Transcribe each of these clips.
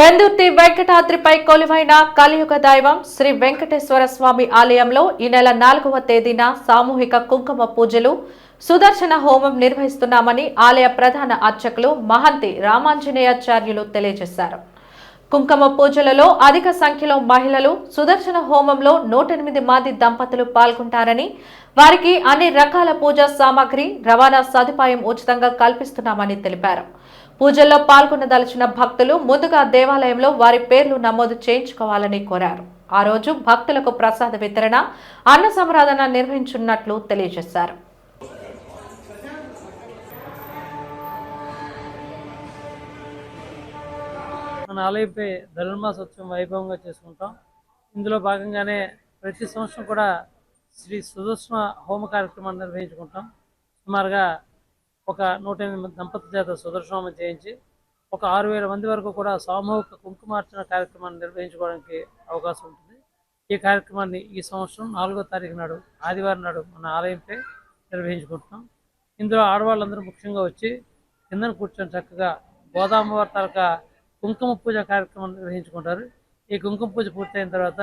పెందుర్తి వెంకటాద్రిపై కొలువైన కలియుగ దైవం శ్రీ వెంకటేశ్వర స్వామి ఆలయంలో ఈ నెల నాలుగవ తేదీన సామూహిక కుంకుమ పూజలు సుదర్శన హోమం నిర్వహిస్తున్నామని ఆలయ ప్రధాన అర్చకులు మహంతి రామాంజనేయాచార్యులు తెలియజేశారు. కుంకుమ పూజలలో అధిక సంఖ్యలో మహిళలు సుదర్శన హోమంలో నూట ఎనిమిది మంది దంపతులు పాల్గొంటారని వారికి అన్ని రకాల పూజా సామాగ్రి రవాణా సదుపాయం ఉచితంగా కల్పిస్తున్నామని తెలిపారు. పూజల్లో పాల్గొనదలిచిన భక్తులు ముందుగా దేవాలయంలో వారి పేర్లు నమోదు చేయించుకోవాలని కోరారు. ఆ రోజు భక్తులకు ప్రసాద వితరణ అన్న సంరాధన నిర్వహించున్నట్లు తెలియజేశారు. మన ఆలయపై ధనుర్మాసోత్సవం వైభవంగా చేసుకుంటాం. ఇందులో భాగంగానే ప్రతి సంవత్సరం కూడా శ్రీ సుదర్శన హోమ కార్యక్రమాన్ని నిర్వహించుకుంటాం. సుమారుగా ఒక నూట ఎనిమిది దంపతుల చేత సుదర్శనం చేయించి ఒక ఆరు వేల మంది వరకు కూడా సామూహిక కుంకుమార్చన కార్యక్రమాన్ని నిర్వహించుకోవడానికి అవకాశం ఉంటుంది. ఈ కార్యక్రమాన్ని ఈ సంవత్సరం నాలుగో తారీఖు నాడు ఆదివారం నాడు మన ఆలయంపై నిర్వహించుకుంటున్నాం. ఇందులో ఆడవాళ్ళందరూ ముఖ్యంగా వచ్చి కిందన కూర్చొని చక్కగా గోదామవారి తాలూకా కుంకుమ పూజ కార్యక్రమం నిర్వహించుకుంటారు. ఈ కుంకుమ పూజ పూర్తయిన తర్వాత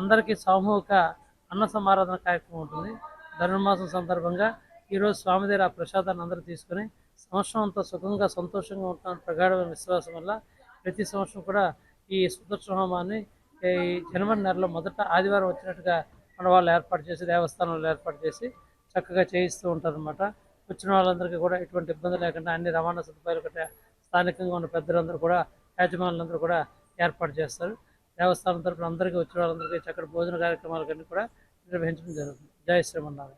అందరికీ సామూహిక అన్న సమారాధన కార్యక్రమం ఉంటుంది. ధనుర్మాసం సందర్భంగా ఈరోజు స్వామి దగ్గర ఆ ప్రసాదాన్ని అందరూ తీసుకొని సంవత్సరం అంతా సుఖంగా సంతోషంగా ఉంటాం ప్రగాఢమైన విశ్వాసం వల్ల ప్రతి సంవత్సరం కూడా ఈ సుదర్శన హోమాన్ని ఈ జనవరి నెలలో మొదట ఆదివారం వచ్చినట్టుగా మన వాళ్ళు ఏర్పాటు చేసి దేవస్థానంలో ఏర్పాటు చేసి చక్కగా చేయిస్తూ ఉంటారనమాట వచ్చిన వాళ్ళందరికీ కూడా ఎటువంటి ఇబ్బంది లేకుండా అన్ని రవాణా సదుపాయాలు కట్టే స్థానికంగా ఉన్న పెద్దలందరూ కూడా యాజమానులందరూ కూడా ఏర్పాటు చేస్తారు. దేవస్థానం తరపున అందరికీ వచ్చిన వాళ్ళందరికీ చక్కటి భోజన కార్యక్రమాలకన్నీ కూడా నిర్వహించడం జరుగుతుంది. జయ శ్రీమన్నారాయణ.